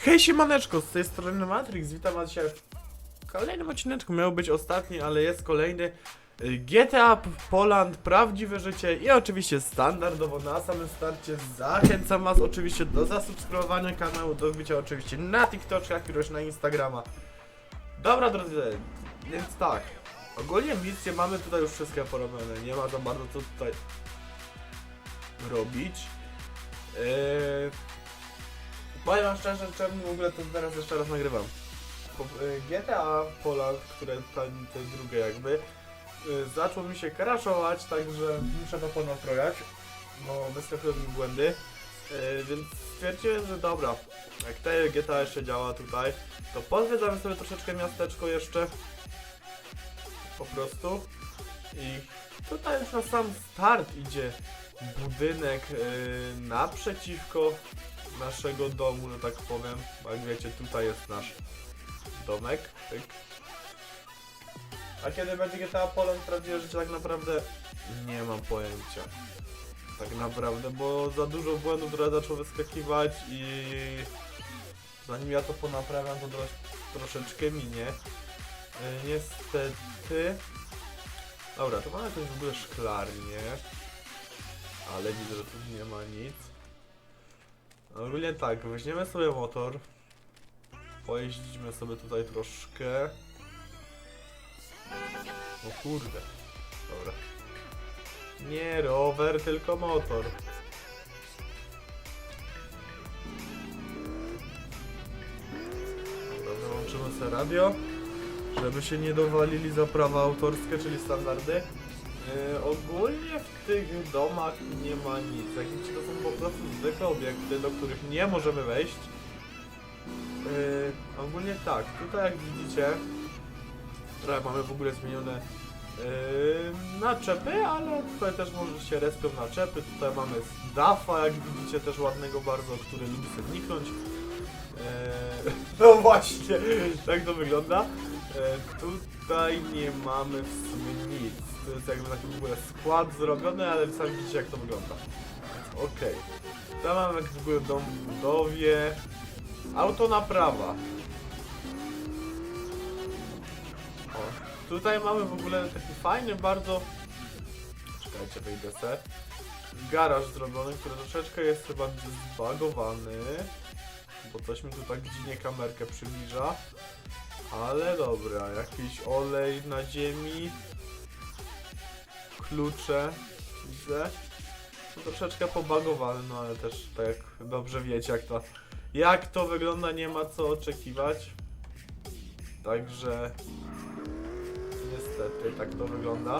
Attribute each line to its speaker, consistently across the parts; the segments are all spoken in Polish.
Speaker 1: Hej siemaneczko, z tej strony Matrix, witam was dzisiaj w kolejnym odcineczku, miał być ostatni, ale jest kolejny. Y, GTA Poland, prawdziwe życie i oczywiście standardowo na samym starcie. Zachęcam was oczywiście do zasubskrybowania kanału, do wbicia oczywiście na TikToka, jak również na Instagrama. Dobra drodzy, więc tak, ogólnie misje mamy tutaj już wszystkie porobione, nie ma za bardzo co tutaj robić. Yy, Powiem wam szczerze, czemu w ogóle to teraz jeszcze raz nagrywam. Y, GTA Poland, które tam, to jest drugie jakby, y, zaczął mi się crashować, także muszę to ponaprojać, bo wyskakują mi błędy. Y, Więc stwierdziłem, że dobra, jak te GTA jeszcze działa tutaj, to pozwiedzamy sobie troszeczkę miasteczko jeszcze. Po prostu. I tutaj już na sam start idzie budynek naprzeciwko naszego domu, że tak powiem. Jak wiecie, tutaj jest nasz domek. Pyk. A kiedy będzie GTA Poland prawdziwe życie, tak naprawdę nie mam pojęcia. Tak naprawdę, bo za dużo błędów, które zaczął wyskakiwać i zanim ja to ponaprawiam, to tro- troszeczkę minie. Yy, niestety... Dobra, to mamy też w ogóle szklarnię. Ale widzę, że tu nie ma nic. Ogólnie tak, weźmiemy sobie motor. Pojeździmy sobie tutaj troszkę. O kurde. Dobra. Nie rower, tylko motor. Dobra, wyłączymy sobie radio. Żeby się nie dowalili za prawa autorskie, czyli standardy. Yy, ogólnie w tych domach nie ma nic. Jak widzicie, to są po prostu zwykłe obiekty, do których nie możemy wejść. Yy, ogólnie tak, tutaj jak widzicie, trochę mamy w ogóle zmienione yy, naczepy, ale tutaj też może się respią naczepy. Tutaj mamy Dafa, jak widzicie, też ładnego bardzo, który lubi sobie zniknąć. Yy, no właśnie, tak to wygląda. E, tutaj nie mamy w sumie nic. To jest jakby taki w ogóle skład zrobiony, ale sami widzicie jak to wygląda. Okej. Tam mamy w ogóle dom w budowie. Auto naprawa. O, tutaj mamy w ogóle taki fajny bardzo... Czekajcie, wyjdę se. Garaż zrobiony, który troszeczkę jest chyba zbagowany. Bo coś mi tu tak dziwnie kamerkę przybliża. Ale dobra, jakiś olej na ziemi. Klucze. Widzę. To troszeczkę pobagowane, no ale też tak jak dobrze wiecie jak to jak to wygląda, nie ma co oczekiwać. Także niestety tak to wygląda.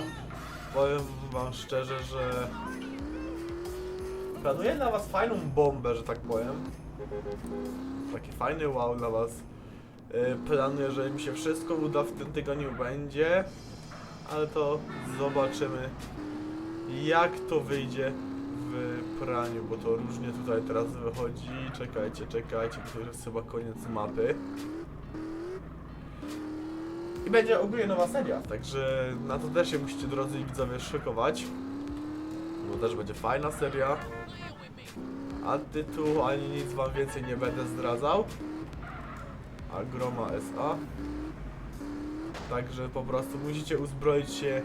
Speaker 1: Powiem wam szczerze, że planuję dla was fajną bombę, że tak powiem. Taki fajny wow dla was. Yy, Planuję, że mi się wszystko uda w tym tygodniu będzie, ale to zobaczymy jak to wyjdzie w praniu, bo to różnie tutaj teraz wychodzi. Czekajcie, czekajcie, to jest chyba koniec mapy. I będzie ogólnie nowa seria, także na to też się musicie drodzy widzowie szykować. Bo też będzie fajna seria. A tytuł ani nic wam więcej nie będę zdradzał. Agroma SA. Także po prostu musicie uzbroić się,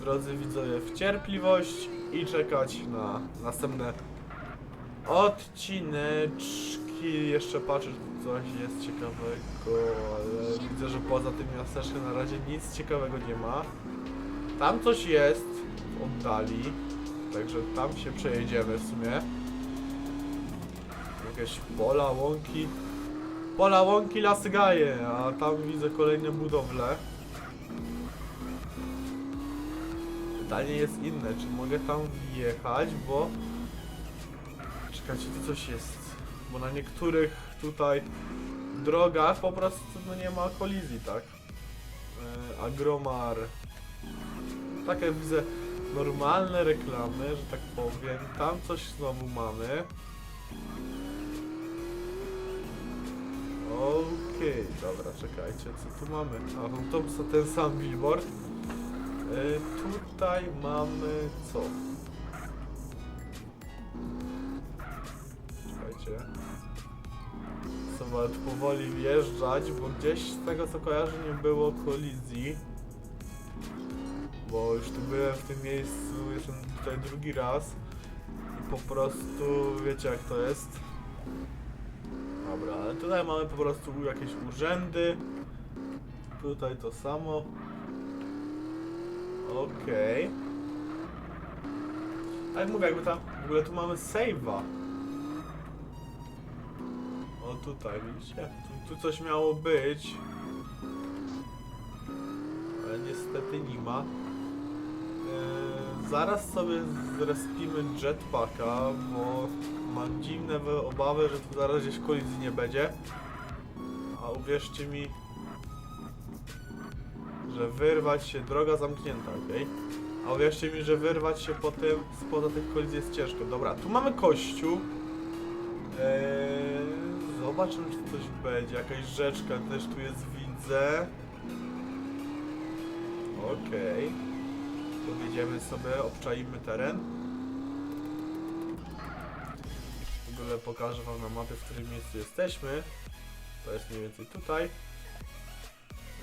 Speaker 1: drodzy widzowie, w cierpliwość i czekać na następne odcineczki. Jeszcze patrzę, czy coś jest ciekawego, ale widzę, że poza tym miasteczkiem na razie nic ciekawego nie ma. Tam coś jest w oddali, także tam się przejedziemy w sumie. Jakieś pola, łąki. Pola, łąki, lasy, gaje, a tam widzę kolejne budowle. Pytanie jest inne, czy mogę tam wjechać, bo... Czekajcie, tu coś jest. Bo na niektórych tutaj drogach po prostu no nie ma kolizji, tak? E, Agromar. Takie widzę normalne reklamy, że tak powiem. Tam coś znowu mamy. Okej, dobra, czekajcie, co tu mamy? A, to ten sam billboard. E, tutaj mamy co? Czekajcie. sobie powoli wjeżdżać, bo gdzieś z tego co kojarzę nie było kolizji. Bo już tu byłem w tym miejscu, jestem tutaj drugi raz. I po prostu wiecie jak to jest. Dobra, ale tutaj mamy po prostu jakieś urzędy. Tutaj to samo. Okej. A jak mówię, jakby tam, w ogóle tu mamy save'a. O tutaj, widzicie? Tu, tu coś miało być. Ale niestety nie ma. Eee, zaraz sobie zrespimy jetpacka, bo mam dziwne obawy, że tu zaraz gdzieś kolizji nie będzie. A uwierzcie mi, że wyrwać się, droga zamknięta, okej? A uwierzcie mi, że wyrwać się po tym, spoza tych kolizji jest ciężko. Dobra, tu mamy kościół. Eee, zobaczymy, czy coś będzie. Jakaś rzeczka też tu jest, widzę. Okej. Powiedziemy sobie, obczaimy teren. W ogóle pokażę wam na mapie, w którym miejscu jesteśmy. To jest mniej więcej tutaj.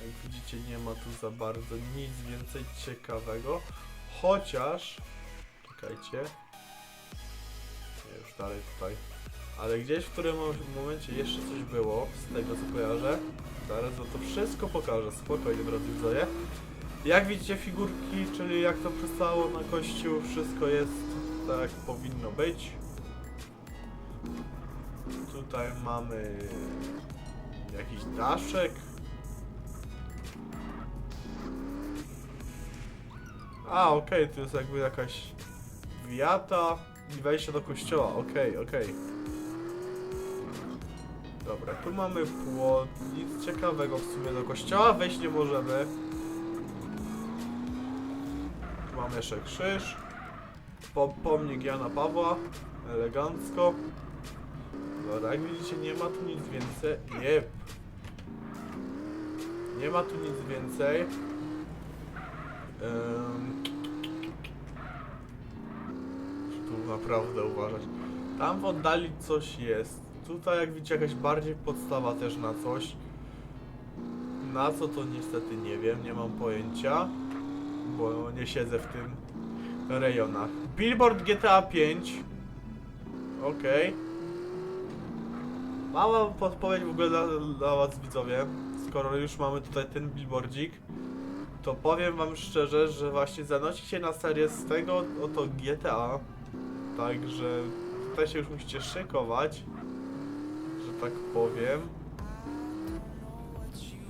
Speaker 1: Jak widzicie, nie ma tu za bardzo nic więcej ciekawego. Chociaż... Czekajcie. Nie, już dalej tutaj. Ale gdzieś w którym mo- momencie jeszcze coś było, z tego co kojarzę. Zaraz to wszystko pokażę, spokojnie drodzy widzowie. Jak widzicie figurki, czyli jak to przystało na kościół, wszystko jest tak jak powinno być. Tutaj mamy jakiś daszek. A, okej, tu jest jakby jakaś wiata i wejście do kościoła, okej, okej. Dobra, tu mamy płot, nic ciekawego w sumie do kościoła wejść nie możemy. Tu mamy jeszcze krzyż. Po, pomnik Jana Pawła, elegancko. Dobra, jak widzicie nie ma tu nic więcej. Jep. Nie ma tu nic więcej. Muszę tu naprawdę uważać. Tam w oddali coś jest. Tutaj jak widzicie jakaś bardziej podstawa też na coś. Na co to niestety nie wiem, nie mam pojęcia. Bo nie siedzę w tym rejonach. Billboard GTA 5. Okej. Mała podpowiedź w ogóle dla, dla was widzowie. Skoro już mamy tutaj ten billboardzik, to powiem wam szczerze, że właśnie zanosi się na serię z tego oto GTA. Także tutaj się już musicie szykować, że tak powiem.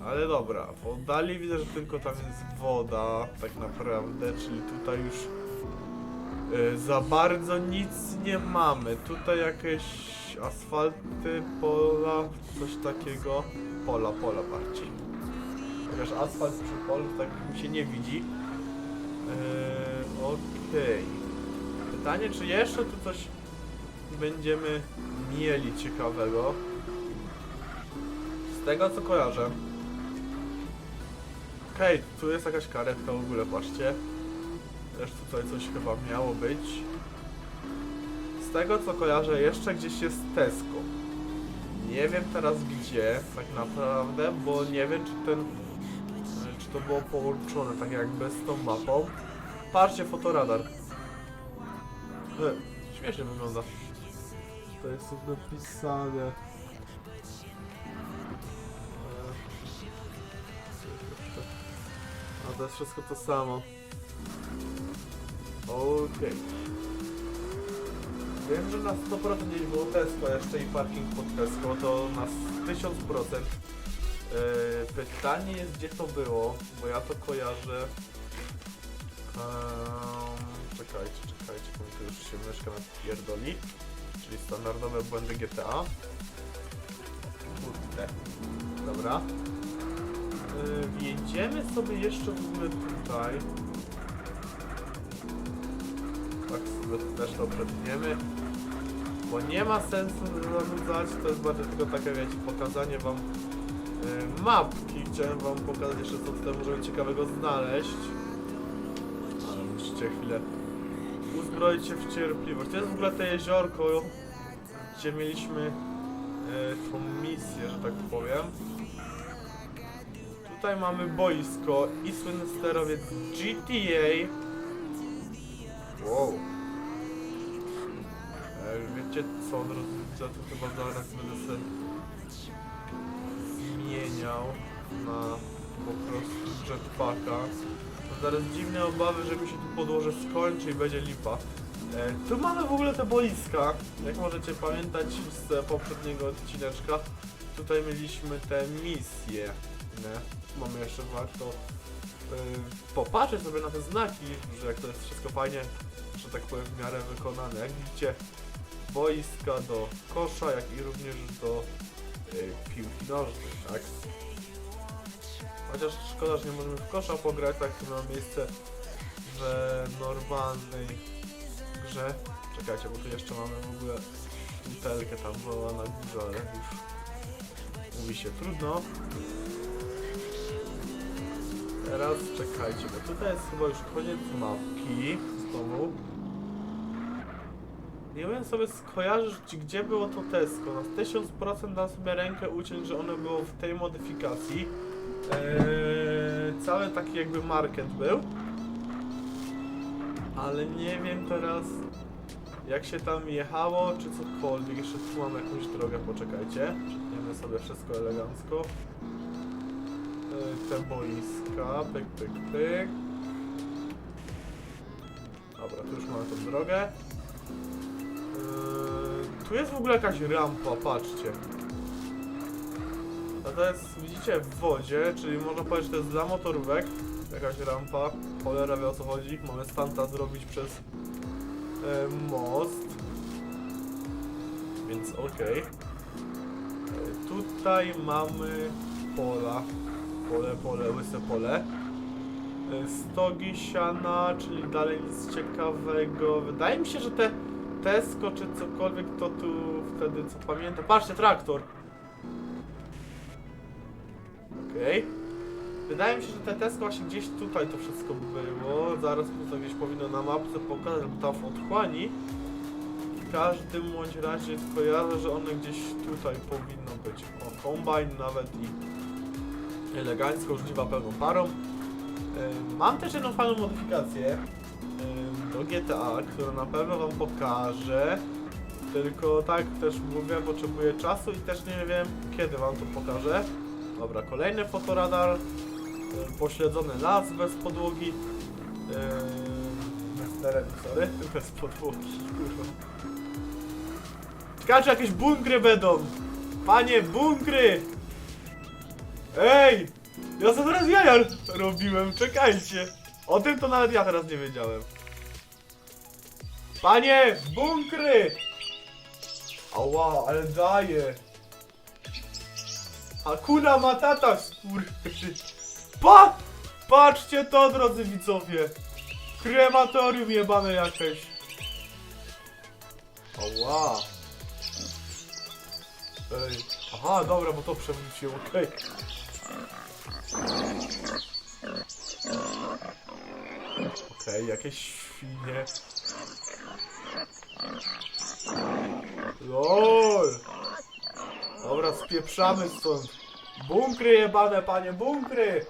Speaker 1: Ale dobra, w oddali widzę, że tylko tam jest woda, tak naprawdę, czyli tutaj już y, za bardzo nic nie mamy. Tutaj jakieś asfalty, pola, coś takiego. Pola, pola bardziej. Chociaż asfalt przy polu tak mi się nie widzi. Yy, Okej. Pytanie, czy jeszcze tu coś będziemy mieli ciekawego? Z tego co kojarzę. Okej, tu jest jakaś karetka w ogóle, patrzcie. Też tutaj coś chyba miało być. Z tego co kojarzę, jeszcze gdzieś jest Tesco. Nie wiem teraz gdzie, tak naprawdę, bo nie wiem czy ten... To było połączone tak jakby z tą mapą. Patrzcie, fotoradar. E, śmiesznie wygląda. To jest tu napisane. E, A to jest wszystko to samo. Okej. Wiem, że na 100% gdzieś było Tesco jeszcze i parking pod Tesco, to na 1000%. Yy, pytanie jest gdzie to było, bo ja to kojarzę. Ehm, czekajcie, czekajcie, bo tu już się myszka napierdoli. Czyli standardowe błędy GTA. Kurde. Dobra. Yy, wjedziemy sobie jeszcze w ogóle tutaj. Tak sobie też to przetniemy. Bo nie ma sensu zanudzać, to jest bardziej tylko takie wiecie, pokazanie wam mapki. Chciałem wam pokazać jeszcze co tutaj możemy ciekawego znaleźć. Ale musicie chwilę uzbroić się w cierpliwość. To jest w ogóle to jeziorko, gdzie mieliśmy tą misję, że tak powiem. Tutaj mamy boisko i słynny sterowiec GTA. Wow. E, wiecie co, drodzy widzowie, to chyba zaraz będę sobie na po prostu jetpacka. Mam zaraz dziwne obawy, że mi się tu podłoże skończy i będzie lipa. E, tu mamy w ogóle te boiska, jak możecie pamiętać z poprzedniego odcineczka. Tutaj mieliśmy te misje. Nie? Mamy jeszcze warto e, popatrzeć sobie na te znaki, że jak to jest wszystko fajnie, że tak powiem w miarę wykonane. Jak widzicie, boiska do kosza, jak i również do e, piłki nożnej, tak? Chociaż szkoda, że nie możemy w kosza pograć, tak to ma miejsce w normalnej grze. Czekajcie, bo tu jeszcze mamy w ogóle butelkę tam była na górze, ale już mówi się trudno. Teraz czekajcie, bo tutaj jest chyba już koniec mapki znowu. Nie wiem sobie skojarzyć, gdzie było to Tesco. Na 1000% dam sobie rękę uciąć, że ono było w tej modyfikacji. Eee, cały taki jakby market był. Ale nie wiem teraz jak się tam jechało, czy cokolwiek. Jeszcze tu mam jakąś drogę, poczekajcie. Przetniemy sobie wszystko elegancko. Eee, te boiska, pyk, pyk, pyk. Dobra, tu już mamy tą drogę. Tu jest w ogóle jakaś rampa, patrzcie. A to jest, widzicie, w wodzie, czyli można powiedzieć, że to jest dla motorówek. Jakaś rampa, cholera wie o co chodzi. Mamy stanta zrobić przez e, most. Więc okej. E, Tutaj mamy pola. Pole, pole, łyse pole. E, Stogi siana, czyli dalej nic ciekawego. Wydaje mi się, że te Tesco czy cokolwiek to tu wtedy co pamiętam. Patrzcie, traktor. Okej. Wydaje mi się, że te Tesco właśnie gdzieś tutaj to wszystko było. Zaraz to gdzieś powinno na mapce pokazać, bo tam w otchłani. W każdym bądź razie kojarzę, że one gdzieś tutaj powinno być. O, kombajn nawet i elegancko żniwa pełną parą. Ym, Mam też jedną fajną modyfikację do GTA, którą na pewno wam pokażę. Tylko tak też mówię, potrzebuję czasu i też nie wiem kiedy wam to pokażę. Dobra, kolejny fotoradar. Yy, Pośledzony las bez podłogi. Yy, bez terenu, sorry. Bez podłogi, kurwa. Jakieś bunkry będą! Panie, bunkry! Ej! Ja sobie teraz jaja robiłem, czekajcie! O tym to nawet ja teraz nie wiedziałem. Panie, bunkry! Ała, ale daje! Hakuna Matata, skurwy. Pa! Patrzcie to, drodzy widzowie! Krematorium jebane jakieś. Ała. Ej. Aha, dobra, bo to przewróciłem, okej. Okej, jakieś świnie. LOL! Dobra, spieprzamy stąd. Bunkry jebane, panie, bunkry!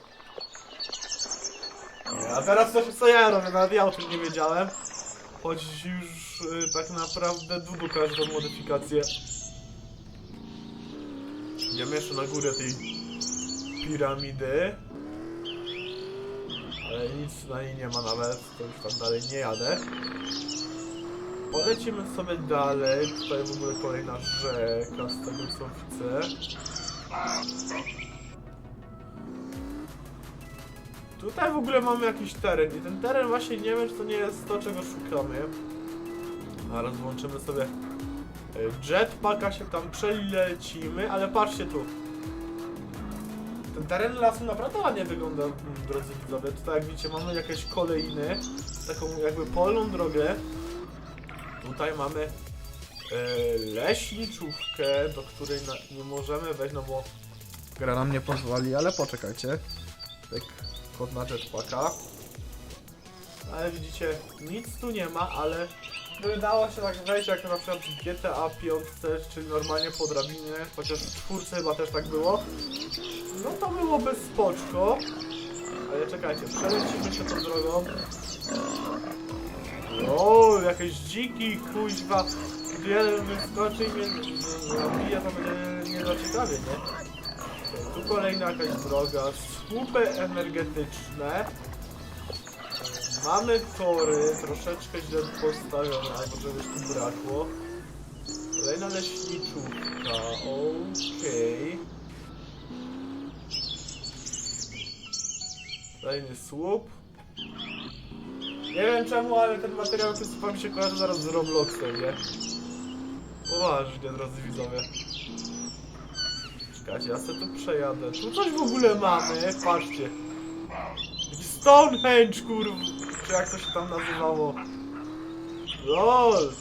Speaker 1: A teraz coś co ja robię, nawet ja o tym nie wiedziałem. Choć już y, tak naprawdę Dudu każdą modyfikację. Idziemy jeszcze na górę tej piramidy. Ale nic na niej nie ma nawet, to już tam dalej nie jadę. Polecimy sobie dalej. Tutaj w ogóle kolejna rzeka z tego co widzę. Tutaj w ogóle mamy jakiś teren i ten teren właśnie nie wiem czy to nie jest to czego szukamy. Zaraz włączymy sobie e, jetpacka, się tam przelecimy, ale patrzcie tu. Ten teren lasu naprawdę ładnie wygląda, mm, drodzy widzowie. Tutaj jak widzicie mamy jakieś kolejny, taką jakby polną drogę. Tutaj mamy e, leśniczówkę, do której na, nie możemy wejść, no bo gra nam nie pozwoli, ale poczekajcie. Tak, kod na jetpacka. Ale widzicie, nic tu nie ma, ale gdyby dało się tak wejść jak na przykład w GTA 5, czyli normalnie po drabinie, chociaż w czwórce chyba też tak było, no to byłoby spoczko. Ale czekajcie, przelecimy się tą drogą. O, jakieś dziki, kuźwa. Gdy jeden wyskoczy i mnie zabije, to będzie nie za ciekawie, nie? Tu kolejna jakaś droga, słupy energetyczne. Mamy tory, troszeczkę źle postawione, albo czegoś tu brakło. Kolejna leśniczówka, okej. Kolejny słup. Nie wiem czemu, ale ten materiał z słupami się kojarzy zaraz z Robloxem, nie? Poważnie, drodzy widzowie. Czekajcie, ja sobie tu przejadę. Tu coś w ogóle mamy, patrzcie. Stonehenge, kurw... Czy jak to się tam nazywało? LOL!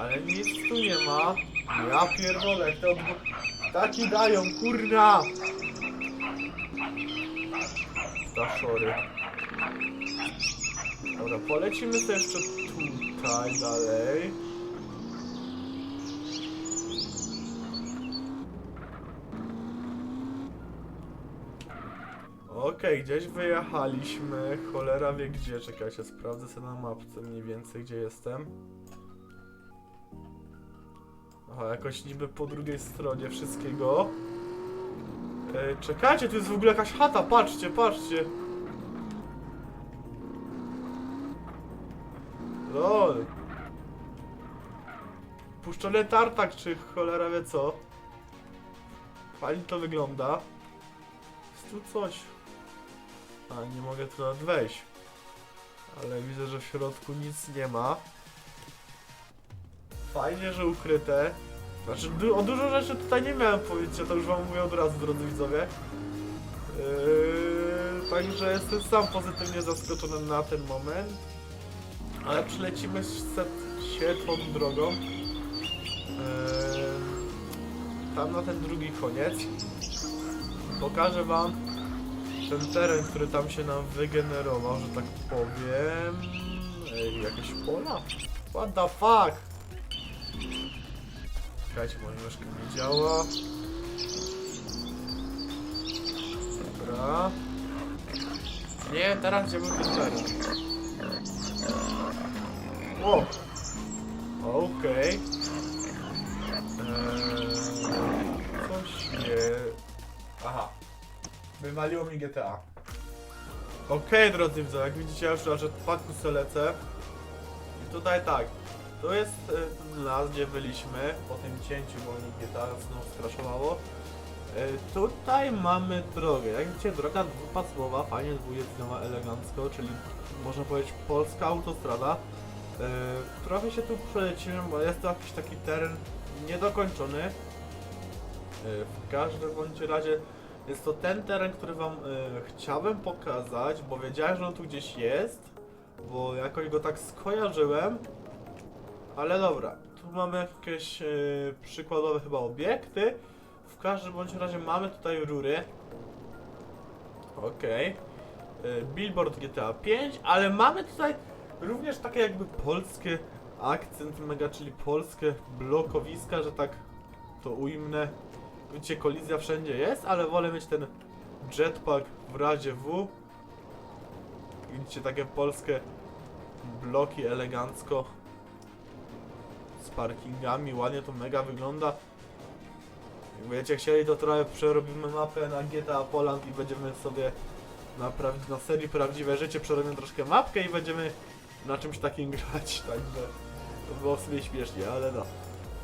Speaker 1: Ale nic tu nie ma. Ja pierdolę, odbo... Taki dają, kurna! Zaszory. Dobra, polecimy sobie jeszcze tutaj dalej. Okej, gdzieś wyjechaliśmy. Cholera wie gdzie. Czekajcie, sprawdzę sobie na mapce mniej więcej gdzie jestem. Aha, jakoś niby po drugiej stronie wszystkiego. Ej, czekajcie, tu jest w ogóle jakaś chata, patrzcie, patrzcie. LOL. Puszczony tartak, czy cholera wie co. Fajnie to wygląda. Jest tu coś. A, nie mogę tu nawet wejść. Ale widzę, że w środku nic nie ma. Fajnie, że ukryte. Znaczy, du o dużo rzeczy tutaj nie miałem powiedzieć, ja to już wam mówię od razu, drodzy widzowie. Yy, także jestem sam pozytywnie zaskoczony na ten moment. Ale przylecimy set świetłą drogą. Yy, tam na ten drugi koniec. Pokażę wam ten teren, który tam się nam wygenerował, że tak powiem. Ej, jakieś pola? What the fuck? Czekajcie, moja myszka nie działa. Dobra. Nie, teraz gdzie był teren? O! Okej. Eee, coś nie... Aha. Wywaliło mi GTA. Okej, drodzy widzowie, jak widzicie, ja już na jetpacku se lecę. I tutaj tak. To jest e, ten las, gdzie byliśmy po tym cięciu, bo mi GTA znowu skraszowało. E, tutaj mamy drogę. Jak widzicie, droga dwupasmowa, fajnie dwujezdniowa, elegancko, czyli można powiedzieć polska autostrada. E, trochę się tu przelecimy, bo jest to jakiś taki teren niedokończony. W każdym bądź razie jest to ten teren, który wam chciałem pokazać, bo wiedziałem, że on tu gdzieś jest, bo jakoś go tak skojarzyłem. Ale dobra, tu mamy jakieś e, przykładowe chyba obiekty. W każdym bądź razie mamy tutaj rury. Okej. E, Billboard GTA 5, ale mamy tutaj również takie jakby polskie akcent mega, czyli polskie blokowiska, że tak to ujmę. Widzicie, kolizja wszędzie jest, ale wolę mieć ten jetpack w razie W. Widzicie, takie polskie bloki elegancko parkingami, ładnie to mega wygląda. Jak chcieli, to trochę przerobimy mapę na GTA Poland i będziemy sobie na, na serii Prawdziwe Życie przerobimy troszkę mapkę i będziemy na czymś takim grać, także to było w śmiesznie, ale no.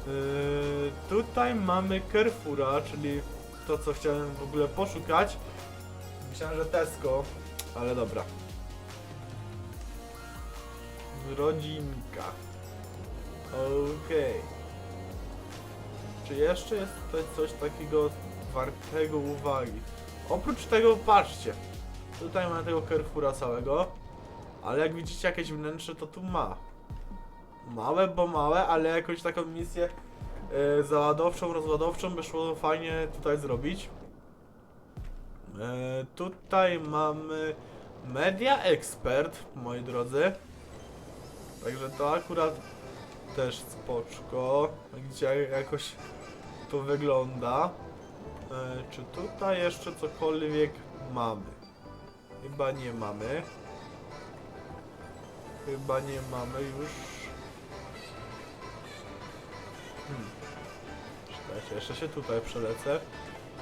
Speaker 1: Yy, tutaj mamy Carrefoura, czyli to co chciałem w ogóle poszukać. Myślałem, że Tesco, ale dobra. Rodzinka. Okej. Czy jeszcze jest tutaj coś takiego wartego uwagi? Oprócz tego, patrzcie. Tutaj mamy tego Carrefoura całego. Ale jak widzicie jakieś wnętrze, to tu ma. Małe, bo małe, ale jakąś taką misję e, załadowczą, rozładowczą by szło fajnie tutaj zrobić. E, tutaj mamy Media Expert, moi drodzy. Także to akurat też spoczko. Gdzie jakoś to wygląda. E, czy tutaj jeszcze cokolwiek mamy? Chyba nie mamy. Chyba nie mamy już. Hmm. Czekajcie, jeszcze się tutaj przelecę.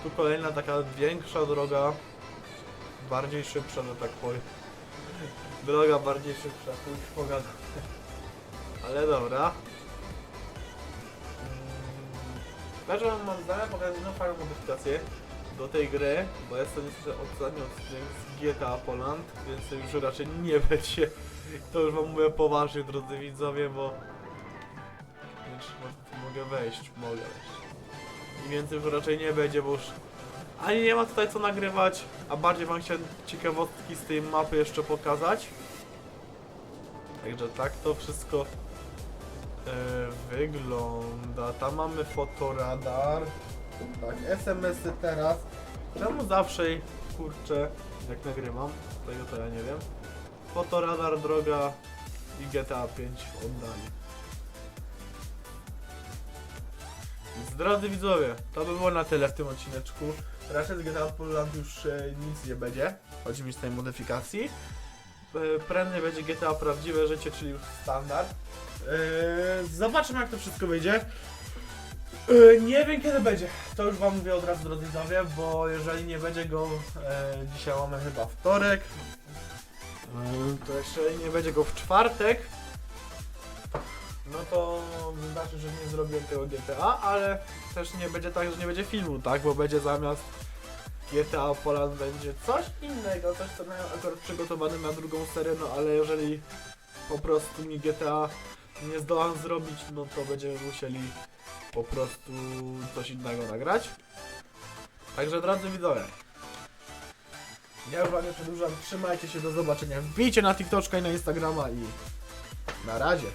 Speaker 1: Tu kolejna taka większa droga. Bardziej szybsza, że tak powiem. Droga bardziej szybsza, tu już pogadam. Ale dobra. Także wam mam zdania pokazują fajną modyfikację do tej gry, bo jest to niestety ostatni odcinek z GTA Poland, więc już raczej nie będzie. To już wam mówię poważnie, drodzy widzowie, bo... Mogę wejść, mogę wejść. I więcej już raczej nie będzie, bo już ani nie ma tutaj co nagrywać, a bardziej wam chciałem ciekawostki z tej mapy jeszcze pokazać. Także tak to wszystko wygląda. Tam mamy fotoradar. Tak, SMS-y teraz. Czemu zawsze, kurczę, jak nagrywam, tego to ja nie wiem. Fotoradar, droga i GTA 5 oddali. Drodzy widzowie, to by było na tyle w tym odcineczku. Raczej z GTA Poland już e, nic nie będzie. Chodzi mi z tej modyfikacji. E, prędzej będzie GTA prawdziwe życie, czyli już standard. E, zobaczymy jak to wszystko wyjdzie. E, nie wiem kiedy będzie. To już wam mówię od razu drodzy widzowie, bo jeżeli nie będzie go e, dzisiaj mamy chyba wtorek. To jeszcze nie będzie go w czwartek. No to znaczy, że nie zrobiłem tego GTA, ale też nie będzie tak, że nie będzie filmu, tak? Bo będzie zamiast GTA Poland będzie coś innego, coś co miałem akurat przygotowane na drugą serię, no ale jeżeli po prostu mi GTA nie zdołam zrobić, no to będziemy musieli po prostu coś innego nagrać. Także drodzy widzowie, ja już wam nie przedłużam, trzymajcie się, do zobaczenia, wbijcie na TikToczka i na Instagrama i na razie.